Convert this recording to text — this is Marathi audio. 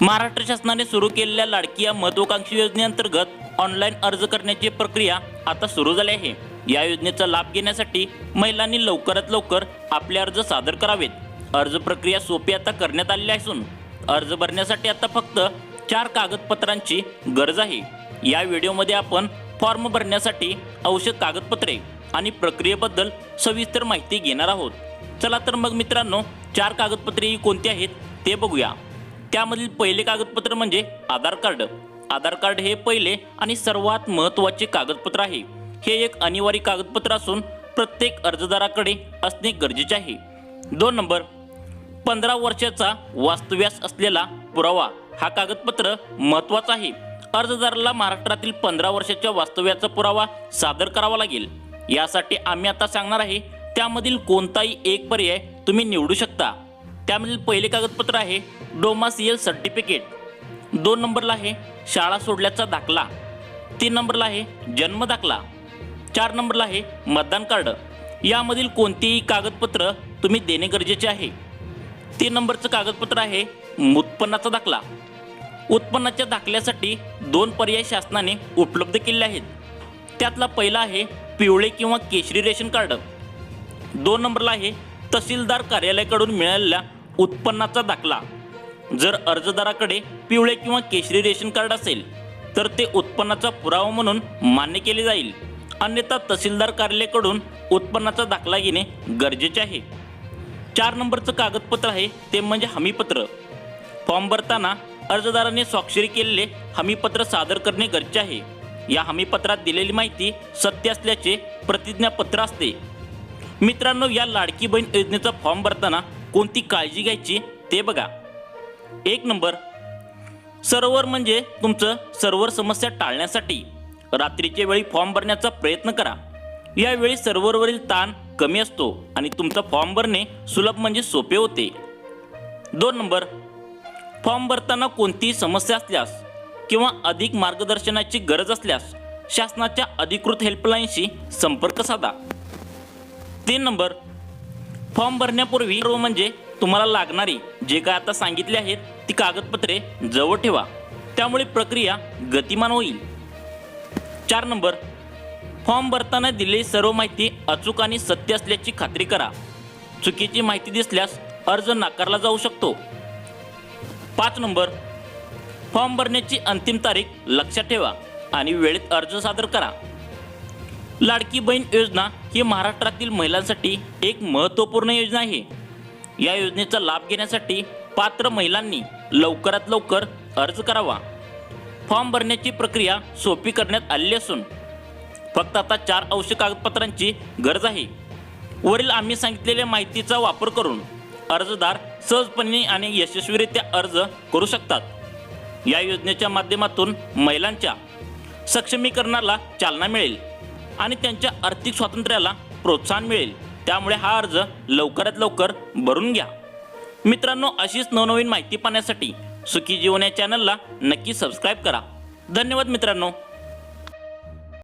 महाराष्ट्र शासनाने सुरू केलेल्या लाडकी या महत्वाकांक्षी योजनेअंतर्गत ऑनलाईन अर्ज करण्याची प्रक्रिया आता सुरू झाली आहे. या योजनेचा लाभ घेण्यासाठी महिलांनी लवकरात लवकर आपले अर्ज सादर करावेत. अर्ज प्रक्रिया सोपी आता करण्यात आलेली असून अर्ज भरण्यासाठी आता फक्त चार कागदपत्रांची गरज आहे. या व्हिडिओमध्ये आपण फॉर्म भरण्यासाठी आवश्यक कागदपत्रे आणि प्रक्रियेबद्दल सविस्तर माहिती घेणार आहोत. चला तर मग मित्रांनो चार कागदपत्रे ही कोणती आहेत ते बघूया. त्यामधील पहिले कागदपत्र म्हणजे आधार कार्ड. आधार कार्ड हे पहिले आणि सर्वात महत्त्वाचे कागदपत्र आहे. हे एक अनिवार्य कागदपत्र असून प्रत्येक अर्जदाराकडे असणे गरजेचे आहे. दोन नंबर पंधरा वर्षाचा वास्तव्यास असलेला पुरावा. हा कागदपत्र महत्त्वाचा आहे. अर्जदाराला महाराष्ट्रातील पंधरा वर्षाच्या वास्तव्याचा पुरावा सादर करावा लागेल. यासाठी आम्ही आता सांगणार आहे त्यामधील कोणताही एक पर्याय तुम्ही निवडू शकता. त्यामधील पहिले कागदपत्र आहे डोमासियल सर्टिफिकेट. दोन नंबरला आहे शाळा सोडल्याचा दाखला. तीन नंबरला आहे जन्म दाखला. चार नंबरला आहे मतदान कार्ड. यामधील कोणतेही कागदपत्र तुम्ही देणे गरजेचे आहे. तीन नंबरचं कागदपत्र आहे उत्पन्नाचा दाखला. उत्पन्नाच्या दाखल्यासाठी दोन पर्याय शासनाने उपलब्ध केले आहेत. त्यातला पहिला आहे पिवळे किंवा केशरी रेशन कार्ड. दोन नंबरला आहे तहसीलदार कार्यालयाकडून मिळालेल्या उत्पन्नाचा दाखला. जर अर्जदाराकडे पिवळे किंवा केशरी रेशन कार्ड असेल तर ते उत्पन्नाचा पुरावा म्हणून मान्य केले जाईल. अन्यथा तहसीलदार कार्यालयाकडून उत्पन्नाचा दाखला घेणे गरजेचे आहे. चार नंबरचं कागदपत्र आहे ते म्हणजे हमीपत्र. फॉर्म भरताना अर्जदाराने स्वाक्षरी केलेले हमीपत्र सादर करणे गरजेचे आहे. या हमीपत्रात दिलेली माहिती सत्य असल्याचे प्रतिज्ञापत्र असते. मित्रांनो या लाडकी बहीण योजनेचा फॉर्म भरताना कोणती काळजी घ्यायची ते बघा. एक नंबर. सर्वर म्हणजे तुमचं सर्वर समस्या टाळण्यासाठी रात्रीच्या वेळी फॉर्म भरण्याचा प्रयत्न करा. यावेळी सर्व्हरवरील ताण कमी असतो आणि तुमचा फॉर्म भरणे सुलभ म्हणजे सोपे होते. दोन नंबर. फॉर्म भरताना कोणतीही समस्या असल्यास किंवा अधिक मार्गदर्शनाची गरज असल्यास शासनाच्या अधिकृत हेल्पलाईनशी संपर्क साधा. तीन नंबर. फॉर्म भरण्यापूर्वी सर्व म्हणजे तुम्हाला लागणारी जे काय आता सांगितले आहेत ती कागदपत्रे जवळ ठेवा. त्यामुळे प्रक्रिया गतिमान होईल. चार नंबर. फॉर्म भरताना दिलेली सर्व माहिती अचूक आणि सत्य असल्याची खात्री करा. चुकीची माहिती दिसल्यास अर्ज नाकारला जाऊ शकतो. पाच नंबर. फॉर्म भरण्याची अंतिम तारीख लक्षात ठेवा आणि वेळेत अर्ज सादर करा. लाडकी बहीण योजना ही महाराष्ट्रातील महिलांसाठी एक महत्त्वपूर्ण योजना आहे. या योजनेचा लाभ घेण्यासाठी पात्र महिलांनी लवकरात लवकर अर्ज करावा. फॉर्म भरण्याची प्रक्रिया सोपी करण्यात आलेली असून फक्त आता चार आवश्यक कागदपत्रांची गरज आहे. वरील आम्ही सांगितलेल्या माहितीचा वापर करून अर्जदार सहजपणे आणि यशस्वीरित्या अर्ज करू शकतात. या योजनेच्या माध्यमातून महिलांच्या सक्षमीकरणाला चालना मिळेल. आणि त्यांच्या आर्थिक स्वातंत्र्याला प्रोत्साहन मिळेल. त्यामुळे हा अर्ज लवकरात लवकर भरून घ्या. मित्रांनो अशीच नवनवीन माहिती पाहण्यासाठी सुखी जीवन या चॅनलला नक्की सबस्क्राईब करा. धन्यवाद मित्रांनो.